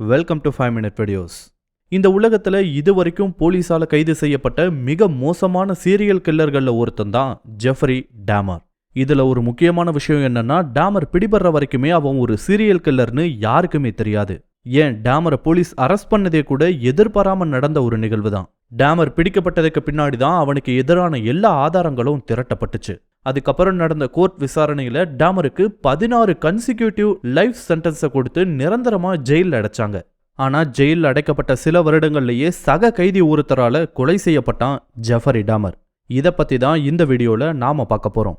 Welcome to five minute videos இந்த உலகத்துல இதுவரைக்கும் போலீஸால் கைது செய்யப்பட்ட மிக மோசமான சீரியல் கில்லர்கள்ல ஒருத்தன் தான் ஜெஃப்ரி டேமர் இதுல ஒரு முக்கியமான விஷயம் என்னன்னா டேமர் பிடிபடுற வரைக்குமே அவன் ஒரு சீரியல் கில்லர்னு யாருக்குமே தெரியாது. ஏன்? டேமரை போலீஸ் அரெஸ்ட் பண்ணதே கூட எதிர்பாராம நடந்த ஒரு நிகழ்வு தான் டேமர் பிடிக்கப்பட்டதுக்கு பின்னாடி தான் அவனுக்கு எதிரான எல்லா ஆதாரங்களும் திரட்டப்பட்டுச்சு. அதுக்கப்புறம் நடந்த கோர்ட் விசாரணையில டாமருக்கு பதினாறு கன்சிக்யூட்டிவ் லைஃப் சென்டென்ஸை கொடுத்து நிரந்தரமா ஜெயிலில் அடைச்சாங்க. ஆனா ஜெயிலில் அடைக்கப்பட்ட சில வருடங்கள்லயே சக கைதி ஒருத்தரால கொலை செய்யப்பட்டான் ஜெஃபரி டாமர். இதை பத்தி தான் இந்த வீடியோல நாம பார்க்க போறோம்.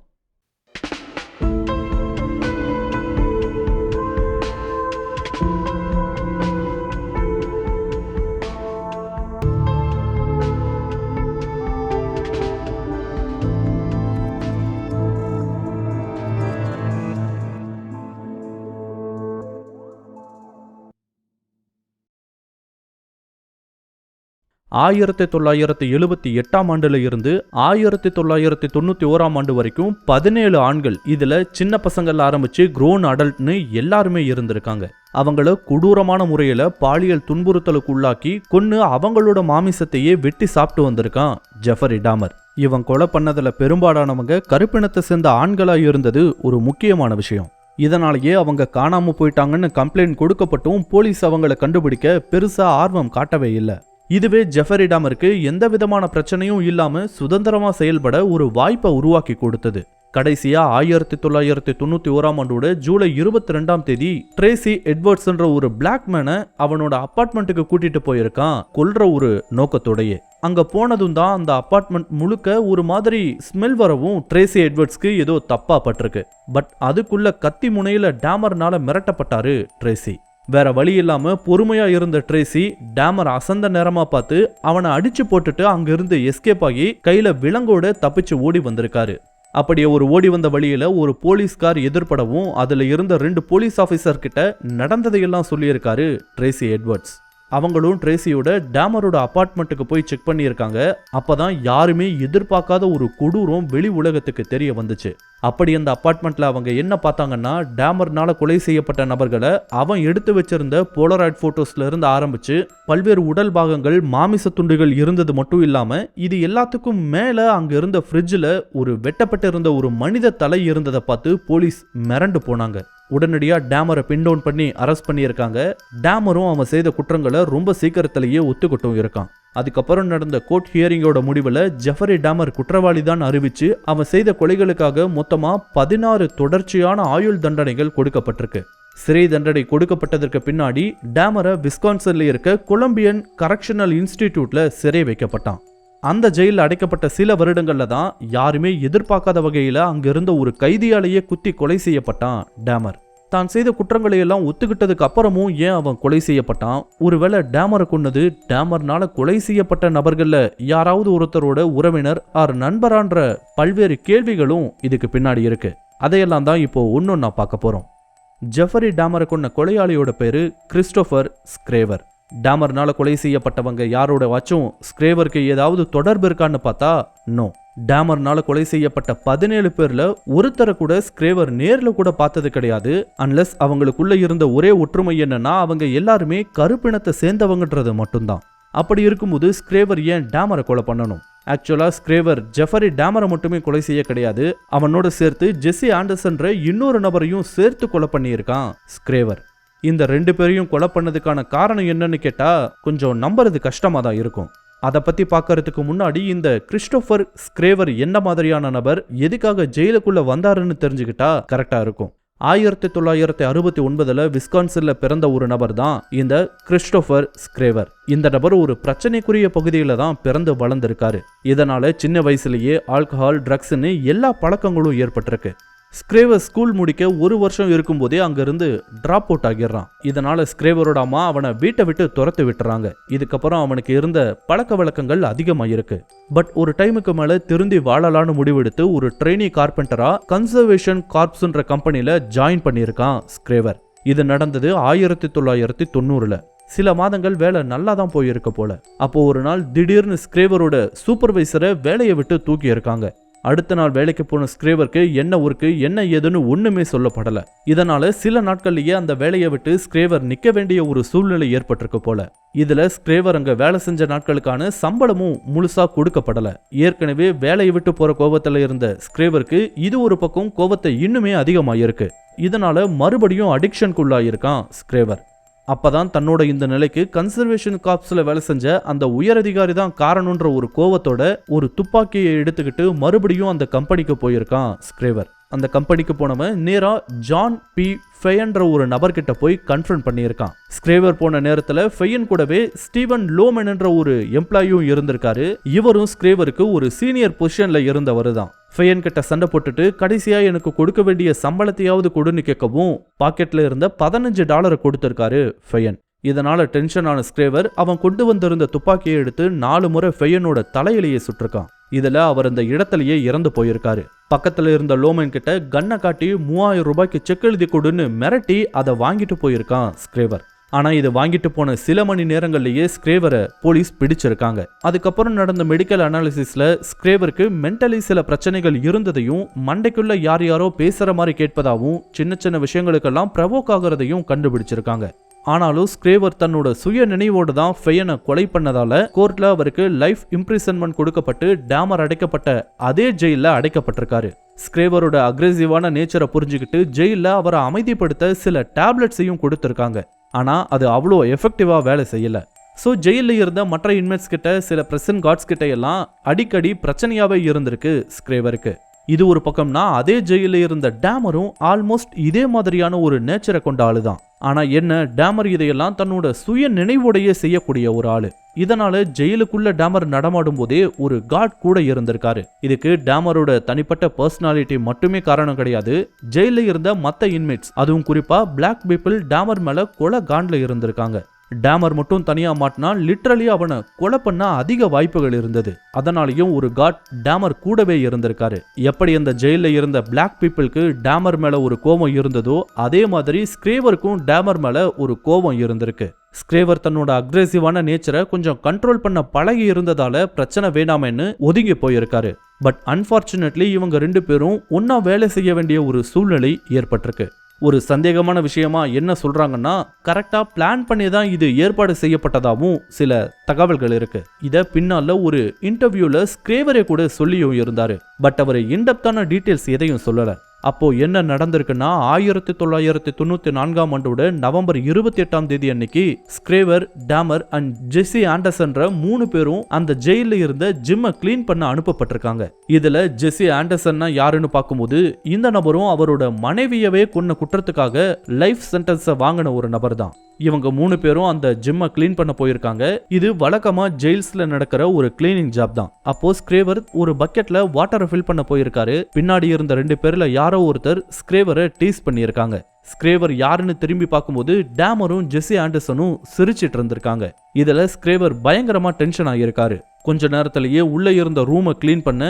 ஆயிரத்தி தொள்ளாயிரத்தி எழுபத்தி எட்டாம் ஆண்டுல இருந்து ஆயிரத்தி தொள்ளாயிரத்தி தொண்ணூத்தி ஓராம் ஆண்டு வரைக்கும் பதினேழு ஆண்கள் இதுல சின்ன பசங்கள்ல ஆரம்பிச்சு குரோன் அடல்ட்னு எல்லாருமே இருந்திருக்காங்க. அவங்கள கொடூரமான முறையில பாலியல் துன்புறுத்தலுக்கு உள்ளாக்கி கொன்னு அவங்களோட மாமிசத்தையே வெட்டி சாப்பிட்டு வந்திருக்கான் ஜெஃபரி டாமர். இவன் கொலை பண்ணதுல பெரும்பாலானவங்க கருப்பினத்தை சேர்ந்த ஆண்களா இருந்தது ஒரு முக்கியமான விஷயம். இதனாலேயே அவங்க காணாம போயிட்டாங்கன்னு கம்ப்ளைண்ட் கொடுக்கப்பட்டும் போலீஸ் அவங்களை கண்டுபிடிக்க பெருசா ஆர்வம் காட்டவே இல்லை. இதுவே ஜெஃபரிடமிற்கு எந்த விதமான பிரச்சனையும் இல்லாமல் சுதந்திரமா செயல்பட ஒரு வாய்ப்பை உருவாக்கி கொடுத்தது. கடைசியா ஆயிரத்தி தொள்ளாயிரத்தி தொண்ணூத்தி ஓராம் ஆண்டோட ஜூலை இருபத்தி ரெண்டாம் தேதி ட்ரேசி எட்வர்ட்ஸ்ன்ற ஒரு பிளாக் மேனை அவனோட அப்பார்ட்மெண்ட்டுக்கு கூட்டிட்டு போயிருக்கான் கொல்ற ஒரு நோக்கத்தோடையே. அங்க போனதும் தான் அந்த அப்பார்ட்மெண்ட் முழுக்க ஒரு மாதிரி ஸ்மெல் வரவும் ட்ரேசி எட்வர்ட்ஸ்க்கு ஏதோ தப்பா பட்டிருக்கு. பட் அதுக்குள்ள கத்தி முனையில டேமர்னால மிரட்டப்பட்டாரு ட்ரேசி. வேற வழி இல்லாமல் பொறுமையாக இருந்த ட்ரேசி டேமர் அசந்த நேரமாக பார்த்து அவனை அடிச்சு போட்டுட்டு அங்கிருந்து எஸ்கேப் ஆகி கையில் விலங்கோட தப்பிச்சு ஓடி வந்திருக்காரு. அப்படியே ஒரு ஓடி வந்த வழியில் ஒரு போலீஸ்கார் எதிர்படவும் அதில் இருந்த ரெண்டு போலீஸ் ஆஃபீஸர்கிட்ட நடந்ததையெல்லாம் சொல்லியிருக்காரு ட்ரேசி எட்வர்ட்ஸ். அவங்களும் ட்ரேசியோட டேமரோட அப்பார்ட்மெண்ட்டுக்கு போய் செக் பண்ணியிருக்காங்க. அப்பதான் யாருமே எதிர்பார்க்காத ஒரு கொடூரம் வெளி உலகத்துக்கு தெரிய வந்துச்சு. அப்படி அந்த அப்பார்ட்மெண்ட்டில் அவங்க என்ன பார்த்தாங்கன்னா டேமர்னால கொலை செய்யப்பட்ட நபர்களை அவன் எடுத்து வச்சிருந்த போலராய்ட் போட்டோஸ்ல இருந்து ஆரம்பிச்சு பல்வேறு உடல் பாகங்கள் மாமிச துண்டுகள் இருந்தது மட்டும் இல்லாம இது எல்லாத்துக்கும் மேல அங்க இருந்த ஃப்ரிட்ஜில் ஒரு வெட்டப்பட்டிருந்த ஒரு மனித தலை இருந்ததை பார்த்து போலீஸ் மிரண்டு போனாங்க. உடனடியாக டேமரை பின் டவுன் பண்ணி அரெஸ்ட் பண்ணியிருக்காங்க. டேமரும் அவன் செய்த குற்றங்களை ரொம்ப சீக்கிரத்திலேயே ஒத்துக்கிட்டும் இருக்கான். அதுக்கப்புறம் நடந்த கோர்ட் ஹியரிங்கோட முடிவில் ஜெஃபரி டேமர் குற்றவாளி தான் அறிவிச்சு அவன் செய்த கொலைகளுக்காக மொத்தமாக பதினாறு தொடர்ச்சியான ஆயுள் தண்டனைகள் கொடுக்கப்பட்டிருக்கு. சிறை தண்டனை கொடுக்கப்பட்டதற்கு பின்னாடி டேமரை விஸ்கான்சனில் இருக்க கொலம்பியன் கரெக்ஷனல் இன்ஸ்டிடியூட்டில் சிறை வைக்கப்பட்டான். அந்த ஜெயிலில் அடைக்கப்பட்ட சில வருடங்களில் தான் யாருமே எதிர்பார்க்காத வகையில் அங்கிருந்த ஒரு கைதியாலேயே குத்தி கொலை செய்யப்பட்டான் டேமர். தான் செய்த குற்றங்களை எல்லாம் ஒத்துக்கிட்டதுக்கு அப்புறமும் ஏன் அவன் கொலை செய்யப்பட்டான்? ஒருவேளை டேமரை கொன்னது டேமர்னால கொலை செய்யப்பட்ட நபர்களில் யாராவது ஒருத்தரோட உறவினர் ஆர் நண்பரான்ற பல்வேறு கேள்விகளும் இதுக்கு பின்னாடி இருக்கு. அதையெல்லாம் தான் இப்போ ஒன்னொன்னா பார்க்க போறோம். ஜெஃபரி டேமரை கொண்ட கொலையாளியோட பேரு கிறிஸ்டோபர் ஸ்க்ரேவர். டேமர்னால கொலை செய்யப்பட்டவங்க யாரோட வாச்சும் ஸ்க்ரேவருக்கு ஏதாவது தொடர்பு இருக்கான்னு பார்த்தா நோ டேமர்னால கொலை செய்யப்பட்ட பதினேழு பேர்ல ஒருத்தரை கூட ஸ்க்ரேவர் நேர்ல கூட பார்த்தது கிடையாது அன்லஸ் அவங்களுக்குள்ள இருந்த ஒரே ஒற்றுமை என்னன்னா அவங்க எல்லாருமே கருப்பினத்தை சேர்ந்தவங்கன்றது மட்டும்தான். அப்படி இருக்கும்போது ஸ்க்ரேவர் ஏன் டேமரை கொலை பண்ணணும்? ஆக்சுவலா ஸ்க்ரேவர் ஜெஃபரி டேமரை மட்டுமே கொலை செய்ய கிடையாது அவனோட சேர்த்து ஜெஸ்ஸி ஆண்டர்சன்ற இன்னொரு நபரையும் சேர்த்து கொலை பண்ணியிருக்கான் ஸ்க்ரேவர். இந்த ரெண்டு பேரையும் கொலை பண்ணதுக்கான காரணம் என்னன்னு கேட்டா கொஞ்சம் நம்புறது கஷ்டமா தான் இருக்கும். அதை பத்தி பார்க்கறதுக்கு முன்னாடி இந்த கிறிஸ்டோபர் ஸ்க்ரேவர் என்ன மாதிரியான நபர் எதுக்காக ஜெயிலுக்குள்ள வந்தாருன்னு தெரிஞ்சுக்கிட்டா கரெக்டா இருக்கும். ஆயிரத்தி தொள்ளாயிரத்தி அறுபத்தி ஒன்பதுல விஸ்கான்சின்ல பிறந்த ஒரு நபர் தான் இந்த கிறிஸ்டோபர் ஸ்க்ரேவர். இந்த நபர் ஒரு பிரச்சனைக்குரிய பகுதியில தான் பிறந்து வளர்ந்திருக்காரு. இதனால சின்ன வயசுலயே ஆல்கஹால் ட்ரக்ஸ்னு எல்லா பழக்கங்களும் ஏற்பட்டிருக்கு. ஸ்க்ரேவர் ஸ்கூல் முடிக்க ஒரு வருஷம் இருக்கும்போதே அங்கேருந்து ட்ராப் அவுட் ஆகிடுறான். இதனால் ஸ்க்ரேவரோட அம்மா அவனை வீட்டை விட்டு துரத்து விட்டுறாங்க. இதுக்கப்புறம் அவனுக்கு இருந்த பழக்க வழக்கங்கள் அதிகமாயிருக்கு பட் ஒரு டைமுக்கு மேலே திருந்தி வாழலான்னு முடிவெடுத்து ஒரு ட்ரெயினி கார்பெண்டராக கன்சர்வேஷன் கார்ப்ஸ்ன்ற கம்பெனியில் ஜாயின் பண்ணியிருக்கான் ஸ்க்ரேவர். இது நடந்தது ஆயிரத்தி தொள்ளாயிரத்தி தொண்ணூறில். சில மாதங்கள் வேலை நல்லா தான் போயிருக்க போல. அப்போ ஒரு நாள் திடீர்னு ஸ்க்ரேவரோட சூப்பர்வைசரை வேலையை விட்டு தூக்கி இருக்காங்க அடுத்த நாள் வேலைக்கு போன ஸ்கிரேவருக்கு என்ன ஒர்க்கு என்ன ஏதுன்னு ஒண்ணுமே சொல்லப்படல. இதனால சில நாட்கள்லயே அந்த வேலையை விட்டு ஸ்கிரேவர் நிக்க வேண்டிய ஒரு சூழ்நிலை ஏற்பட்டிருக்கு போல. இதுல ஸ்க்ரேவர் அங்க வேலை செஞ்ச நாட்களுக்கான சம்பளமும் முழுசா கொடுக்கப்படல. ஏற்கனவே வேலையை விட்டு போற கோவத்துல இருந்த ஸ்க்ரேவருக்கு இது ஒரு பக்கம் கோவத்தை இன்னுமே அதிகமாயிருக்கு. இதனால மறுபடியும் அடிக்ஷனுக்குள்ளாயிருக்கான் ஸ்கிரேவர். அப்பதான் தன்னோட இந்த நிலைக்கு கன்சர்வேஷன் காப்ஸ்ல வேலை செஞ்ச அந்த உயர் அதிகாரி தான் காரணம்ன்ற ஒரு கோவத்தோட ஒரு துப்பாக்கியை எடுத்துக்கிட்டு மறுபடியும் அந்த கம்பெனிக்கு போயிருக்கான் ஸ்கிரேவர். அந்த கம்பெனிக்கு போனவன் நேராக ஜான் பி ஃபெயன்ற ஒரு நபர்கிட்ட போய் கன்ஃபர்ம் பண்ணியிருக்கான். ஸ்க்ரேவர் போன நேரத்தில் ஃபெயன் கூடவே ஸ்டீவன் லோமன் என்ற ஒரு எம்ப்ளாயும் இருந்திருக்காரு. இவரும் ஸ்க்ரேவருக்கு ஒரு சீனியர் பொசிஷனில் இருந்தவர் தான். ஃபெயன் கிட்ட சண்டை போட்டுட்டு கடைசியா எனக்கு கொடுக்க வேண்டிய சம்பளத்தையாவது கொடுன்னு கேட்கவும் பாக்கெட்ல இருந்த பதினஞ்சு டாலரை கொடுத்திருக்காரு ஃபெயன். இதனால டென்ஷன் ஆன ஸ்க்ரேவர் அவன் கொண்டு வந்திருந்த துப்பாக்கியை எடுத்து நாலு முறை ஃபெயனோட தலையிலேயே சுட்டிருக்கான். இதில் அவர் அந்த இடத்துலயே இறந்து போயிருக்காரு. பக்கத்தில் இருந்த லோமன் கிட்ட கன்னை காட்டி மூவாயிரம் ரூபாய்க்கு செக் எழுதி கொடுன்னு மிரட்டி அதை வாங்கிட்டு போயிருக்கான் ஸ்க்ரேவர். ஆனால் இது வாங்கிட்டு போன சில மணி நேரங்கள்லேயே ஸ்க்ரேவரை போலீஸ் பிடிச்சிருக்காங்க. அதுக்கப்புறம் நடந்த மெடிக்கல் அனாலிசிஸில் ஸ்க்ரேவருக்கு மென்டலி சில பிரச்சனைகள் இருந்ததையும் மண்டைக்குள்ள யார் யாரோ பேசுகிற மாதிரி கேட்பதாகவும் சின்ன சின்ன விஷயங்களுக்கெல்லாம் ப்ரவோக் ஆகிறதையும் கண்டுபிடிச்சிருக்காங்க. ஆனாலும் ஸ்க்ரேவர் தன்னோட சுய நினைவோடு தான் ஃபெயனை கொலை பண்ணதால கோர்ட்ல அவருக்கு லைஃப் இம்ப்ரிசன்மெண்ட் கொடுக்கப்பட்டு டேமர் அடைக்கப்பட்ட அதே ஜெயில அடைக்கப்பட்டிருக்காரு. ஸ்க்ரேவரோட அக்ரெசிவான நேச்சரை புரிஞ்சுக்கிட்டு ஜெயில அவரை அமைதிப்படுத்த சில டேப்லெட்ஸையும் கொடுத்துருக்காங்க. ஆனா அது அவ்வளோ எஃபெக்டிவா வேலை செய்யல. ஸோ ஜெயிலில் இருந்த மற்ற இன்மேட்ஸ் கிட்ட சில பிரசன் கார்ட்ஸ் கிட்ட எல்லாம் அடிக்கடி பிரச்சனையாவே இருந்திருக்கு ஸ்கிரேவருக்கு இது ஒரு பக்கம்னா அதே ஜெயிலில் இருந்த டேமரும் ஆல்மோஸ்ட் இதே மாதிரியான ஒரு நேச்சரை கொண்ட ஆளு தான் ஆனால் என்ன டேமர் இதையெல்லாம் தன்னோட சுய நினைவோடையே செய்யக்கூடிய ஒரு ஆளு. இதனால ஜெயிலுக்குள்ள டேமர் நடமாடும் போதே ஒரு காட் கூட இருந்திருக்காரு. இதுக்கு டேமரோட தனிப்பட்ட பர்சனாலிட்டி மட்டுமே காரணம் கிடையாது. ஜெயில இருந்த மற்ற இன்மேட்ஸ் அதுவும் குறிப்பா பிளாக் பீப்புள் டேமர் மேல கொலை காண்ட்ல இருந்திருக்காங்க. டேமர் மட்டும் தனியாக மாட்டினா லிட்ரலி அவனை கொலை பண்ண அதிக வாய்ப்புகள் இருந்தது. அதனாலையும் ஒரு காட் டேமர் கூடவே இருந்திருக்காரு. எப்படி அந்த ஜெயிலில் இருந்த பிளாக் பீப்புளுக்கு டேமர் மேலே ஒரு கோபம் இருந்ததோ அதே மாதிரி ஸ்க்ரேவருக்கும் டேமர் மேலே ஒரு கோபம் இருந்திருக்கு. ஸ்க்ரேவர் தன்னோட அக்ரெசிவான நேச்சரை கொஞ்சம் கண்ட்ரோல் பண்ண பழகி இருந்ததால பிரச்சனை வேணாமேன்னு ஒதுங்கி போயிருக்காரு. பட் அன்ஃபார்ச்சுனேட்லி இவங்க ரெண்டு பேரும் ஒன்னா வேலை செய்ய வேண்டிய ஒரு சூழ்நிலை ஏற்பட்டிருக்கு. ஒரு சந்தேகமான விஷயமா என்ன சொல்றாங்கன்னா கரெக்டா பிளான் பண்ணி தான் இது ஏற்பாடு செய்யப்பட்டதாகவும் சில தகவல்கள் இருக்கு. இத பின்னால ஒரு இன்டர்வியூல ஸ்க்ரேவரே கூட சொல்லியும் இருந்தாரு. பட் அவர் இன்டெப்தான டீட்டெயில்ஸ் எதையும் சொல்லல. அப்போது என்ன நடந்திருக்குன்னா ஆயிரத்தி தொள்ளாயிரத்தி தொண்ணூற்றி நான்காம் ஆண்டோட நவம்பர் இருபத்தி எட்டாம் தேதி அன்னைக்கு ஸ்க்ரேவர் டேமர் அண்ட் ஜெஸ்ஸி ஆண்டர்சன்ற மூணு பேரும் அந்த ஜெயிலில் இருந்த ஜிம்மை க்ளீன் பண்ண அனுப்பப்பட்டிருக்காங்க. இதில் ஜெஸ்ஸி ஆண்டர்சன்னா யாருன்னு பார்க்கும்போது இந்த நபரும் அவரோட மனைவியவே கொன்ன குற்றத்துக்காக லைஃப் சென்டென்ஸை வாங்கின ஒரு நபர் தான் இவங்க மூணு பேரும் அந்த ஜிம்மை க்ளீன் பண்ண போயிருக்காங்க. இது வழக்கமா ஜெயில்ஸ்ல நடக்கிற ஒரு கிளீனிங் ஜாப் தான். அப்போ ஸ்க்ரேவர் ஒரு பக்கெட்ல வாட்டரை ஃபில் பண்ண போயிருக்காரு. பின்னாடி இருந்த ரெண்டு பேர்ல யாரோ ஒருத்தர் ஸ்கிரேவரை டீஸ் பண்ணியிருக்காங்க. ஸ்க்ரேவர் யாருன்னு திரும்பி பார்க்கும்போது டேமரும் ஜெஸ்ஸி ஆண்டர்சனும் சிரிச்சிட்டு இருந்திருக்காங்க. இதுல ஸ்கிரேவர் பயங்கரமா டென்ஷன் ஆகியிருக்காரு. கொஞ்ச நேரத்திலேயே உள்ளே இருந்த ரூமை க்ளீன் பண்ண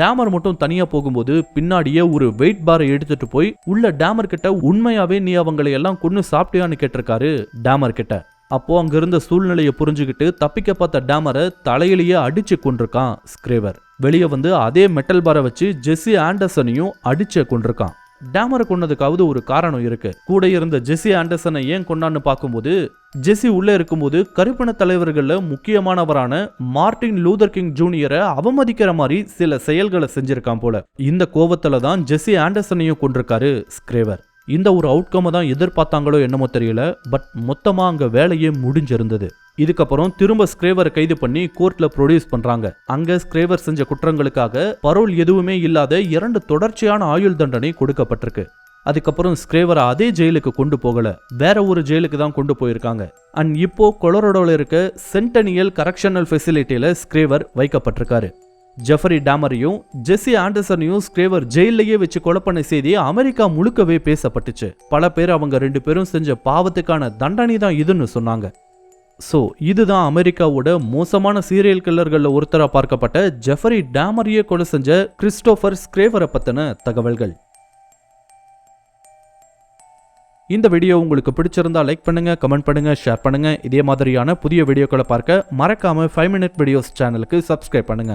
டேமர் மட்டும் தனியா போகும்போது பின்னாடியே ஒரு வெயிட் பாரை எடுத்துட்டு போய் உள்ள டேமர் கிட்ட உண்மையாவே நீ அவங்களை எல்லாம் கொண்டு சாப்பிட்டியான்னு கேட்டிருக்காரு டேமர் கிட்ட. அப்போ அங்க இருந்த சூழ்நிலையை புரிஞ்சுக்கிட்டு தப்பிக்க பார்த்த டேமரை தலையிலேயே அடிச்சு கொண்டிருக்கான் ஸ்க்ரேவர் வெளியே வந்து அதே மெட்டல் பாரை வச்சு ஜெஸ்ஸி ஆண்டர்சனையும் அடிச்சு கொண்டிருக்கான். டேமரை கொன்னதுக்காவது ஒரு காரணம் இருக்கு. கூட இருந்த ஜெஸ்ஸி ஆண்டர்சனை ஏன் கொண்டான்னு பார்க்கும்போது ஜெஸி உள்ளே இருக்கும்போது கருப்பின தலைவர்களில் முக்கியமானவரான மார்ட்டின் லூதர் கிங் ஜூனியரை அவமதிக்கிற மாதிரி சில செயல்களை செஞ்சிருக்கான் போல. இந்த கோவத்துல தான் ஜெஸ்ஸி ஆண்டர்சனையும் கொண்டிருக்காரு ஸ்க்ரேவர் இந்த ஒரு அவுட்கம்மை தான் எதிர்பார்த்தாங்களோ என்னமோ தெரியல பட் மொத்தமாக அங்கே வேலையே முடிஞ்சிருந்தது. இதுக்கப்புறம் திரும்ப ஸ்க்ரேவரை கைது பண்ணி கோர்ட்ல ப்ரொடியூஸ் பண்றாங்க. அங்க ஸ்க்ரேவர் செஞ்ச குற்றங்களுக்காக பரோல் எதுவுமே இல்லாத இரண்டு தொடர்ச்சியான ஆயுள் தண்டனை கொடுக்கப்பட்டிருக்கு. அதுக்கப்புறம் ஸ்க்ரேவரை அதே ஜெயிலுக்கு கொண்டு போகல. வேற ஒரு ஜெயிலுக்கு தான் கொண்டு போயிருக்காங்க. அண்ட் இப்போ கொலரோடோல இருக்க சென்டனியல் கரெக்ஷனல் ஃபெசிலிட்டியில ஸ்க்ரேவர் வைக்கப்பட்டிருக்காரு. ஜெஃபரி டேமரையும் ஜெஸ்ஸி ஆண்டர்சனையும் ஸ்க்ரேவர் ஜெயிலையே வச்சு கொலை பண்ண செய்தி அமெரிக்கா முழுக்கவே பேசப்பட்டுச்சு. பல பேர் அவங்க ரெண்டு பேரும் செஞ்ச பாவத்துக்கான தண்டனை தான் இதுன்னு சொன்னாங்க. ஸோ இதுதான் அமெரிக்காவோட மோசமான சீரியல் கில்லர்களில் ஒருத்தராக பார்க்கப்பட்ட ஜெஃபரி டேமரியே கொலை செஞ்ச கிறிஸ்டோஃபர் ஸ்க்ரேவரை பற்றின தகவல்கள். இந்த வீடியோ உங்களுக்கு பிடிச்சிருந்தா லைக் பண்ணுங்க கமெண்ட் பண்ணுங்க ஷேர் பண்ணுங்க. இதே மாதிரியான புதிய வீடியோக்களை பார்க்க மறக்காம ஃபைவ் மினிட் வீடியோஸ் சேனலுக்கு சப்ஸ்கிரைப் பண்ணுங்க.